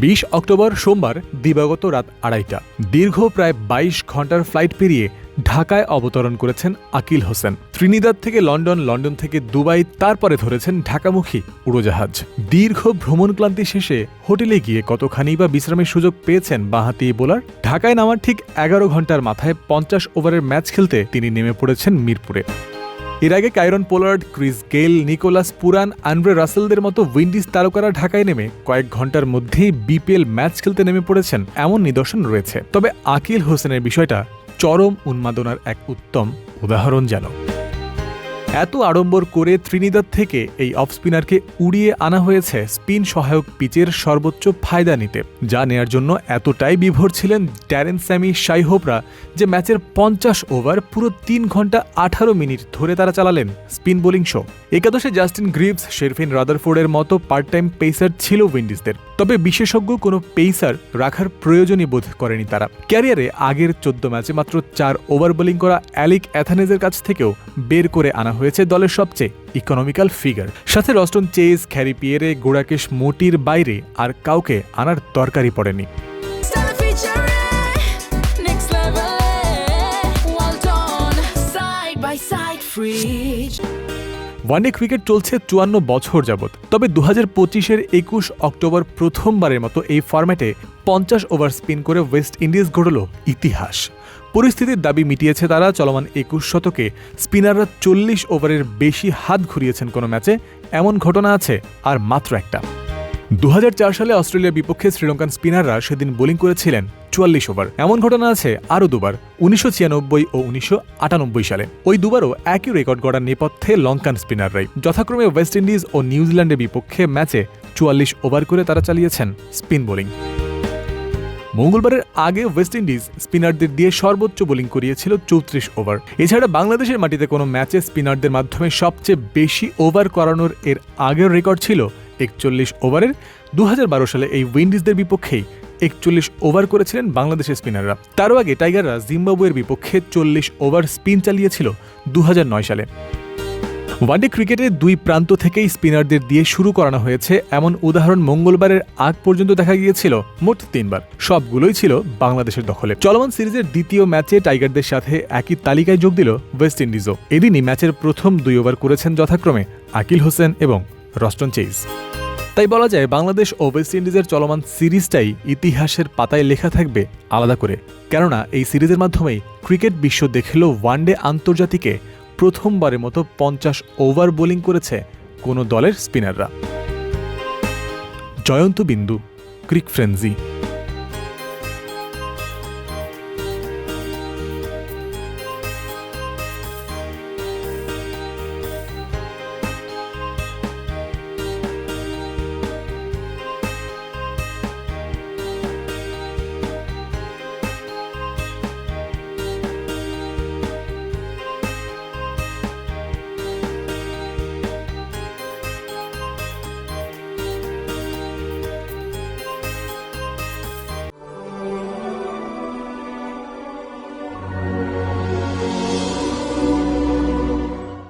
বিশ অক্টোবর সোমবার দিবাগত রাত আড়াইটা। দীর্ঘ প্রায় বাইশ ঘণ্টার ফ্লাইট পেরিয়ে ঢাকায় অবতরণ করেছেন আকিল হোসেন। ত্রিনিদাদ থেকে লন্ডন লন্ডন থেকে দুবাই, তারপরে ধরেছেন ঢাকামুখী উড়োজাহাজ। দীর্ঘ ভ্রমণ ক্লান্তি শেষে হোটেলে গিয়ে কতখানি বা বিশ্রামের সুযোগ পেয়েছেন বাঁহাতি বোলার? ঢাকায় নামার ঠিক এগারো ঘণ্টার মাথায় পঞ্চাশ ওভারের ম্যাচ খেলতে তিনি নেমে পড়েছেন মিরপুরে। এর আগে Kieron Pollard, Chris Gayle Nicholas Pooran Andre রাসেলদের মতো উইন্ডিজ তারকারা ঢাকায় নেমে কয়েক ঘণ্টার মধ্যেই বিপিএল ম্যাচ খেলতে নেমে পড়েছেন এমন নিদর্শন রয়েছে। তবে আকিল হোসেনের বিষয়টা চরম উন্মাদনার এক উত্তম উদাহরণ যেন। এত আড়ম্বর করে ত্রিনিদাদ থেকে এই অফ স্পিনারকে উড়িয়ে আনা হয়েছে স্পিন সহায়ক পিচের সর্বোচ্চ ফায়দা নিতে, যা নেয়ার জন্য এতটাই বিভোর ছিলেন ড্যারেন স্যামি শাইহোপরা যে ম্যাচের পঞ্চাশ ওভার পুরো তিন ঘণ্টা আঠারো মিনিট ধরে তারা চালালেন স্পিন বোলিং শো। একাদশে জাস্টিন গ্রিভস, শেরফিন রাদারফোর্ডের মতো পার্ট টাইম পেসার ছিল উইন্ডিজদের, তবে বিশেষজ্ঞ কোনো পেসার রাখার প্রয়োজনই বোধ করেনি তারা। ক্যারিয়ারে আগের চোদ্দ ম্যাচে মাত্র চার ওভার বোলিং করা অ্যালিক অ্যাথানেজের কাছ থেকেও বের করে আনা হয়েছে দলের সবচেয়ে ইকোনমিক্যাল ফিগার সাথে Roston Chase Khary Pierre Gudakesh মোটির বাইরে আর কাউকে আনার দরকারই পড়েনি. ওয়ানডে ক্রিকেট চলছে চুয়ান্ন বছর যাবৎ তবে দু হাজার পঁচিশের একুশ অক্টোবর প্রথমবারের মতো এই ফরম্যাটে পঞ্চাশ ওভার স্পিন করে ওয়েস্ট ইন্ডিজ গড়ল ইতিহাস। পরিস্থিতির দাবি মিটিয়েছে তারা। চলমান একুশ শতকে স্পিনাররা চল্লিশ ওভারের বেশি হাত ঘুরিয়েছেন কোনো ম্যাচে। এমন ঘটনা আছে আর মাত্র একটা। দু হাজার চার সালে অস্ট্রেলিয়ার বিপক্ষে শ্রীলঙ্কান স্পিনাররা সেদিন বোলিং করেছিলেন চুয়াল্লিশ ওভার। এমন ঘটনা আছে আরও দুবার, উনিশশো ছিয়ানব্বই ও উনিশশো আটানব্বই সালে। ওই দুবারও একই রেকর্ড গড়ার নেপথ্যে লঙ্কান স্পিনাররাই। যথাক্রমে ওয়েস্ট ইন্ডিজ ও নিউজিল্যান্ডের বিপক্ষে ম্যাচে চুয়াল্লিশ ওভার করে তারা চালিয়েছেন স্পিন বোলিং। মঙ্গলবারের আগে ওয়েস্ট ইন্ডিজ স্পিনারদের দিয়ে সর্বোচ্চ বোলিং করিয়েছিল চৌত্রিশ ওভার। এছাড়া বাংলাদেশের মাটিতে কোনো ম্যাচে স্পিনারদের মাধ্যমে সবচেয়ে বেশি ওভার করানোর এর আগের রেকর্ড ছিল একচল্লিশ ওভারের। দু হাজার বারো সালে এই উইন্ডিজদের বিপক্ষেই একচল্লিশ ওভার করেছিলেন বাংলাদেশের স্পিনাররা। তারও আগে টাইগাররা জিম্বাবুয়ের বিপক্ষে চল্লিশ ওভার স্পিন চালিয়েছিল দু হাজার নয় সালে। ওয়ানডে ক্রিকেটে দুই প্রান্ত থেকেই স্পিনারদের দিয়ে শুরু করানো হয়েছে এমন উদাহরণ মঙ্গলবারের আগ পর্যন্ত দেখা গিয়েছিল মোট তিনবার। সবগুলোই ছিল বাংলাদেশের দখলে। চলমান সিরিজের দ্বিতীয় ম্যাচে টাইগারদের সাথে একই তালিকায় যোগ দিল ওয়েস্ট ইন্ডিজও। এদিনই ম্যাচের প্রথম দুই ওভার করেছেন যথাক্রমে আকিল হোসেন এবং রস্টন চেইজ তাই বলা যায়, বাংলাদেশ ও ওয়েস্ট ইন্ডিজের চলমান সিরিজটাই ইতিহাসের পাতায় লেখা থাকবে আলাদা করে। কেননা, এই সিরিজের মাধ্যমেই ক্রিকেট বিশ্ব দেখল ওয়ানডে আন্তর্জাতিকে প্রথমবারের মতো পঞ্চাশ ওভার বোলিং করেছে কোনো দলের স্পিনাররা। জয়ন্ত বিন্দু ক্রিক ফ্রেন্সি